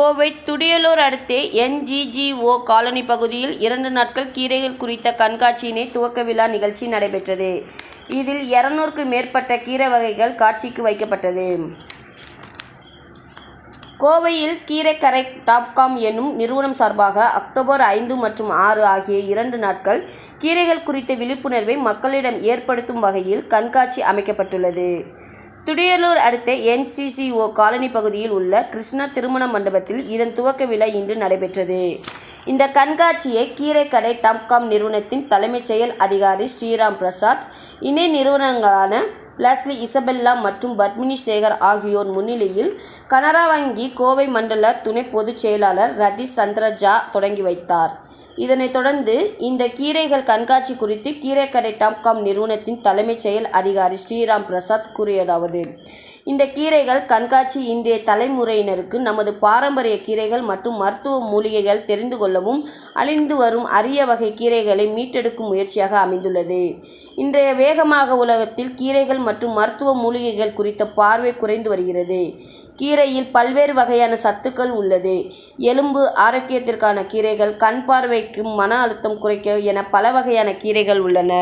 கோவை துடியலூர் அடுத்தே NGGO colony பகுதியில் இரண்டு நாட்கள் கீரைகள் குறித்த கண்காட்சியினை துவக்க விழா நிகழ்ச்சி நடைபெற்றது. இதில் இருநூறுக்கு மேற்பட்ட கீரை வகைகள் காட்சிக்கு வைக்கப்பட்டது. கோவையில் கீரைக்கரை டாப்காம் என்னும் நிறுவனம் சார்பாக அக்டோபர் ஐந்து மற்றும் ஆறு ஆகிய இரண்டு நாட்கள் கீரைகள் குறித்த விழிப்புணர்வை மக்களிடம் ஏற்படுத்தும் வகையில் கண்காட்சி அமைக்கப்பட்டுள்ளது. துடியலூர் அடுத்த என்சிசிஓ காலனி பகுதியில் உள்ள கிருஷ்ணா திருமண மண்டபத்தில் இதன் துவக்க விழா இன்று நடைபெற்றது. இந்த கண்காட்சியை கீரைக்கடை டம்காம் நிறுவனத்தின் தலைமைச் செயல் அதிகாரி ஸ்ரீராம் பிரசாத் இணை நிறுவனங்களான பிளாஸ்லி இசபெல்லா மற்றும் பத்மினி சேகர் ஆகியோர் முன்னிலையில் கனரா வங்கி கோவை மண்டல துணை பொதுச் செயலாளர் ரதி சந்திரஜா தொடங்கி வைத்தார். இதனைத் தொடர்ந்து இந்த கீரைகள் கண்காட்சி குறித்து கீரைக்கடை டாப்காம் நிறுவனத்தின் தலைமைச் செயல் அதிகாரி ஸ்ரீராம் பிரசாத் கூறியதாவது. இந்த கீரைகள் கண்காட்சி இந்திய தலைமுறையினருக்கு நமது பாரம்பரிய கீரைகள் மற்றும் மருத்துவ மூலிகைகள் தெரிந்து கொள்ளவும் அழிந்து வரும் அரிய வகை கீரைகளை மீட்டெடுக்கும் முயற்சியாக அமைந்துள்ளது. இன்றைய வேகமாக உலகத்தில் கீரைகள் மற்றும் மருத்துவ மூலிகைகள் குறித்த பார்வை குறைந்து வருகிறது. கீரையில் பல்வேறு வகையான சத்துக்கள் உள்ளது. எலும்பு ஆரோக்கியத்திற்கான கீரைகள் கண் பார்வைக்கும் மன அழுத்தம் குறைக்க என பல வகையான கீரைகள் உள்ளன.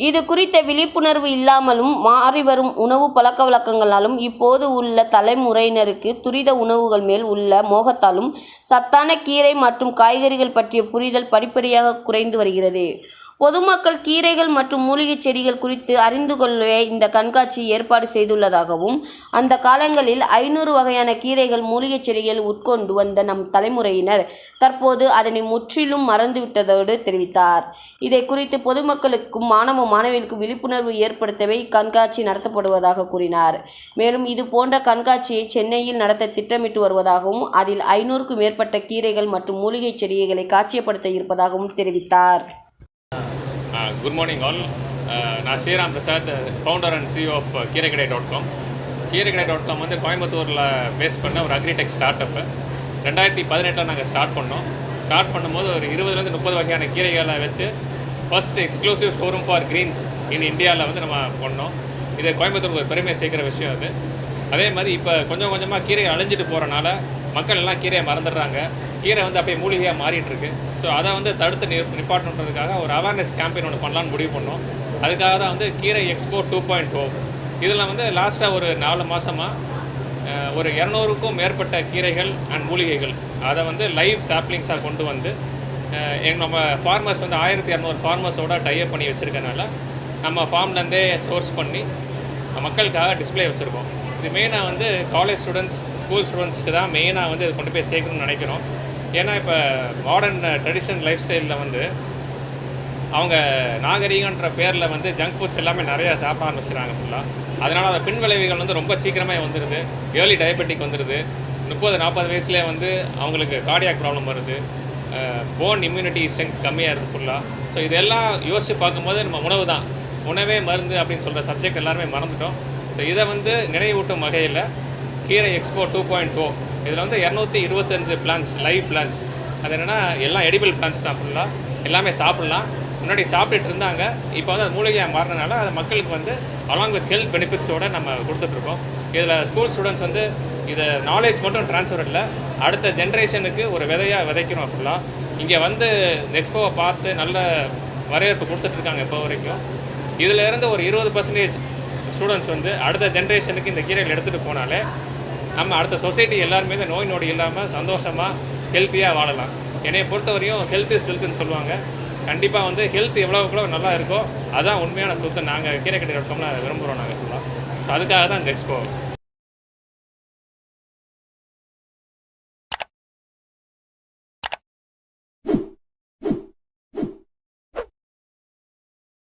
இது குறித்த விழிப்புணர்வு இல்லாமலும் மாறி வரும் உணவு பழக்க வழக்கங்களாலும் இப்போது உள்ள தலைமுறையினருக்கு துரித உணவுகள் மேல் உள்ள மோகத்தாலும் சத்தான கீரை மற்றும் காய்கறிகள் பற்றிய புரிதல் படிப்படியாக குறைந்து வருகிறது. பொதுமக்கள் கீரைகள் மற்றும் மூலிகைச் செடிகள் குறித்து அறிந்து கொள்ளவே இந்த கண்காட்சி ஏற்பாடு செய்துள்ளதாகவும் அந்த காலங்களில் ஐநூறு வகையான கீரைகள் மூலிகைச் செடிகள் உட்கொண்டு வந்த நம் தலைமுறையினர் தற்போது அதனை முற்றிலும் மறந்துவிட்டதோடு தெரிவித்தார். இதை குறித்து பொதுமக்களுக்கும் மாணவ மாணவிகளுக்கும் விழிப்புணர்வு ஏற்படுத்தவே இக்கண்காட்சி நடத்தப்படுவதாக கூறினார். மேலும் இது போன்ற கண்காட்சியை சென்னையில் நடத்த திட்டமிட்டு வருவதாகவும் அதில் ஐநூறுக்கும் மேற்பட்ட கீரைகள் மற்றும் மூலிகைச் செடிகளை காட்சியப்படுத்த இருப்பதாகவும் தெரிவித்தார். குட் மார்னிங் ஆல் நான் Sriram Prasad founder and CEO of Keeraikadai dot com Keeraikadai dot com வந்து கோயம்புத்தூரில் பேஸ் பண்ண ஒரு அக்ரிடெக் ஸ்டார்ட் அப்பு ரெண்டாயிரத்தி பதினெட்டில் நாங்கள் ஸ்டார்ட் பண்ணோம். ஸ்டார்ட் பண்ணும்போது ஒரு இருபதுலேருந்து முப்பது வகையான கீரைகளை வச்சு first exclusive showroom for greens in இந்தியாவில் வந்து நம்ம பண்ணோம். இது கோயம்புத்தூருக்கு ஒரு பெருமை சேர்க்குற விஷயம் அது. அதே மாதிரி இப்போ கொஞ்சம் கொஞ்சமாக கீரை அழிஞ்சிட்டு போகிறனால மக்கள் எல்லாம் கீரையை மறந்துடுறாங்க. கீரை வந்து அப்படியே மூலிகையாக மாறிட்டு இருக்கு ஸோ அதை வந்து தடுத்து நி நிப்பாட்டணுன்றதுக்காக ஒரு அவேர்னஸ் கேம்பெயின் ஒன்று பண்ணலான்னு முடிவு பண்ணோம். அதுக்காக தான் வந்து கீரை எக்ஸ்போ டூ பாயிண்ட் ஓ இதில் வந்து லாஸ்ட்டாக ஒரு நாலு மாதமாக ஒரு இரநூறுக்கும் மேற்பட்ட கீரைகள் அண்ட் மூலிகைகள். அதை வந்து லைவ் சாப்ளிங்ஸாக கொண்டு வந்து எங்கள் நம்ம ஃபார்மர்ஸ் வந்து ஆயிரத்தி இரநூறு ஃபார்மர்ஸோட டைப் பண்ணி வச்சுருக்கனால நம்ம ஃபார்ம்லேருந்தே சோர்ஸ் பண்ணி மக்களுக்காக டிஸ்ப்ளே வச்சுருக்கோம். இது மெயினாக வந்து காலேஜ் ஸ்டூடெண்ட்ஸ் ஸ்கூல் ஸ்டூடெண்ட்ஸுக்கு தான் மெயினாக வந்து இது கொண்டு போய் சேர்க்கணும்னு நினைக்கிறோம். ஏன்னா இப்போ மாடர்ன் ட்ரெடிஷ்னல் லைஃப் ஸ்டைலில் வந்து அவங்க நாகரீகன்ற பேரில் வந்து ஜங்க் ஃபுட்ஸ் எல்லாமே நிறையா சாப்பிட ஆரம்பிச்சிடுறாங்க ஃபுல்லாக அதனால் அந்த பின் விளைவுகள் வந்து ரொம்ப சீக்கிரமே வந்துடுது ஏர்லி டயபெட்டிக் வந்துடுது முப்பது நாற்பது வயசுலேயே வந்து அவங்களுக்கு கார்டியாக் ப்ராப்ளம் வருது. போன் இம்யூனிட்டி ஸ்ட்ரென்த் கம்மியாக இருக்குது ஃபுல்லாக ஸோ இதெல்லாம் யோசித்து பார்க்கும்போது நம்ம உணவு தான். உணவே மருந்து அப்படின்னு சொல்கிற சப்ஜெக்ட் எல்லாருமே மறந்துட்டோம். ஸோ இதை வந்து நினைவூட்டும் வகையில் கீரை எக்ஸ்போ டூ பாயிண்ட் டூ இதில் வந்து இரநூத்தி இருபத்தஞ்சு பிளான்ஸ் லைவ் பிளான்ஸ் அது என்னென்னா எல்லாம் எடிபிள் பிளான்ஸ் தான் ஃபுல்லாக எல்லாமே சாப்பிட்லாம். முன்னாடி சாப்பிட்டுட்டு இருந்தாங்க. இப்போ வந்து அது மூலிகையாக மாறினால அது மக்களுக்கு வந்து அலாங் வித் ஹெல்த் பெனிஃபிட்ஸோடு நம்ம கொடுத்துட்ருக்கோம் இதில் ஸ்கூல் ஸ்டூடெண்ட்ஸ் வந்து இதை நாலேஜ் மட்டும் ட்ரான்ஸ்ஃபர் இல்லை. அடுத்த ஜென்ரேஷனுக்கு ஒரு விதையாக விதைக்கிறோம் ஃபுல்லாக இங்கே வந்து இந்த எக்ஸ்போவை பார்த்து நல்ல வரவேற்பு கொடுத்துட்ருக்காங்க இப்போ வரைக்கும். இதில் இருந்து ஒரு இருபது பர்சன்டேஜ் ஸ்டூடெண்ட்ஸ் வந்து அடுத்த ஜென்ரேஷனுக்கு இந்த கீரைகள் எடுத்துகிட்டு போனாலே நம்ம அடுத்த சொசைட்டி எல்லாருமே இந்த நோய் நொடி இல்லாமல் சந்தோஷமாக ஹெல்த்தியாக வாழலாம். என்னையை பொறுத்தவரையும் ஹெல்த் இஸ் வெல்த்னு சொல்லுவாங்க. கண்டிப்பாக வந்து ஹெல்த் எவ்வளோ எவ்வளோ நல்லா இருக்கோ அதான் உண்மையான சொத்து. நாங்கள் கீரை கட்டி இருக்கோம்னா விரும்புகிறோம் நாங்கள் சொல்லலாம் ஸோ அதுக்காக தான் இந்த எக்ஸ்போ